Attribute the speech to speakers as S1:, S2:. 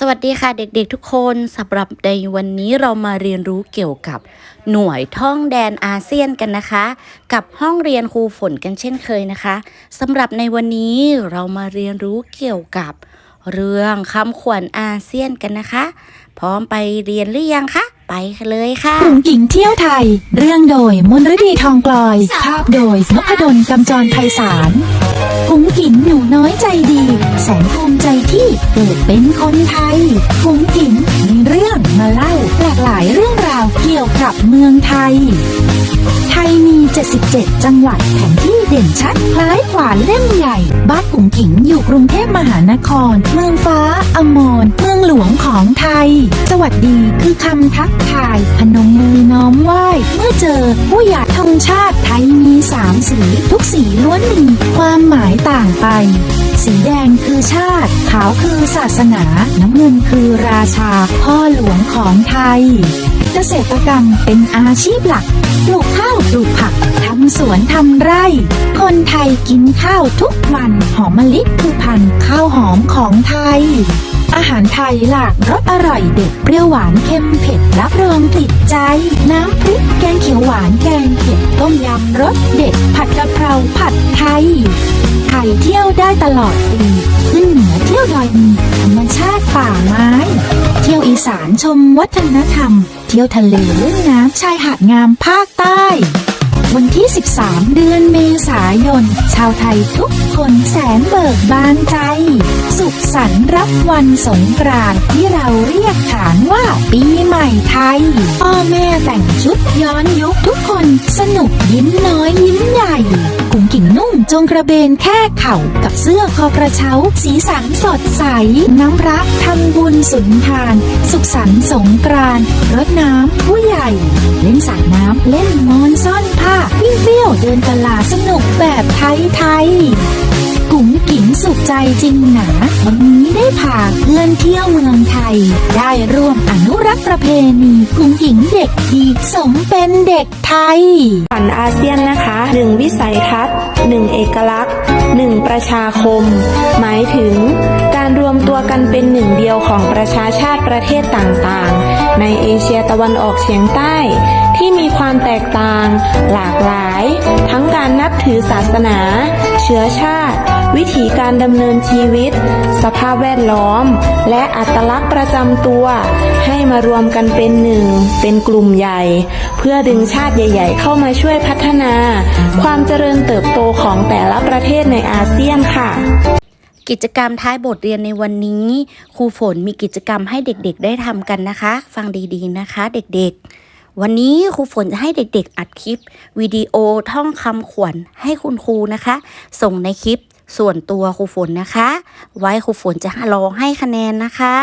S1: สวัสดีค่ะเด็กๆทุกคนสำหรับในวันนี้เรามาเรียนรู้เกี่ยวกับหน่วยท่องแดนอาเซียนกันนะคะ กับห้องเรียนครูฝนกันเช่นเคยนะคะสำหรับในวันนี้เรามาเรียนรู้เกี่ยวกับเรื่องคำขวัญอาเซียนกันนะคะ พร้อมไปเรียนหรือยังคะ ไปกันเลยค่ะ
S2: กลุ่มหญิงเที่ยวไทย เรื่องโดยมนฤดีทองกลอย ภาพโดยนพดลกำจรไพศาลกุ๋งกิ๋งหนูน้อยใจดี แสนภูมิใจที่เกิดเป็นคนไทยกุ๋งกิ๋งมีเรื่องมาเล่าหลากหลายเรื่องราวเกี่ยวกับเมืองไทยไทยมี 77 จังหวัดแผนที่เด่นชัดคล้ายขวานเล่มใหญ่ บ้านกุ๋งกิ๋งอยู่กรุงเทพมหานคร เมืองฟ้าอมรเมืองหลวงของไทย สวัสดีคือคำทักทาย พนมมือน้อมไหว้ เมื่อเจอผู้อยากธงชาติไทยมีสามสี ทุกสีล้วนมีความหมายต่างไป สีแดงคือชาติ ขาวคือศาสนา น้ำเงินคือราชา พ่อหลวงของไทย เกษตรกรรมเป็นอาชีพหลัก ปลูกข้าวปลูกผักำสวนทำไร่ คนไทยกินข้าวทุกวันหอมมะลิคือพันธุ์ข้าวหอมของไทย อาหารไทยหลากรสอร่อยเด็ดเปรี้ยวหวานเค็มเผ็ดรับรองติดใจ น้ำพริกแกงเขียวหวานแกงเผ็ดต้มยำรสเด็ดผัดกะเพราผัดไทยไทยเที่ยวได้ตลอดปีขึ้นเหนือเที่ยวดอยมีธรรมชาติป่าไม้ เที่ยวอีสานชมวัฒนธรรม เที่ยวทะเลเล่นน้ำชายหาดงามภาคใต้ วันที่ 13 เดือนเมษายน ชาวไทยทุกคนแสนเบิกบานใจ สุขสันต์รับวันสงกรานต์ที่เราเรียกขานว่าปีใหม่ไทย พ่อแม่แต่งชุดย้อนยุคทุกคนสนุกยิ้มน้อยยิ้มใหญ่กุ๋งกิ่งนุ่มจงกระเบนแค่เข่ากับเสื้อคอกระเช้า สีสันสดใส น้ำรักทำบุญสุนทาน สุขสันต์สงกรานต์รดน้ำผู้ใหญ่ เล่นสาดน้ำเล่นมอนซ่อนผ้าวิ่งเบี้ยวเดินตลาดสนุกแบบไทยไทยๆกุ๋งกิ่งสุขใจจริงหนาวันนี้ได้พาเพื่อนเที่ยวเมืองไทย ได้ร่วมอนุรักษ์ประเพณีกุ๋งกิ่งเด็กดีสมเป็นเด็กไทย
S3: ฝันอาเซียนนะคะ1วิสัยทัศน์1เอกลักษณ์1ประชาคม หมายถึง การรวมตัวกันเป็นหนึ่งเดียวของประชาชาติประเทศต่างๆ ในเอเชียตะวันออกเฉียงใต้ ที่มีความแตกต่าง หลากหลาย ทั้งการนับถือศาสนา เชื้อชาติ วิถีการดำเนินชีวิต สภาพแวดล้อม และอัตลักษณ์ประจำตัว ให้มารวมกันเป็นหนึ่ง เป็นกลุ่มใหญ่ เพื่อดึงชาติใหญ่ ๆ เข้ามาช่วยพัฒนา ความเจริญเติบโตของแต่ละประเทศในอาเซียนค่ะ
S1: กิจกรรมท้ายบทเรียนในวันนี้ ครูฝนมีกิจกรรมให้เด็กๆ ได้ทำกันนะคะ ฟังดีๆนะคะ เด็กๆ วันนี้ครูฝนจะให้เด็กๆ อัดคลิป วิดีโอท่องคำขวัญให้คุณครูนะคะ ส่งในคลิปส่วนตัวครูฝนนะคะ ไว้ครูฝนจะลองให้คะแนนนะคะ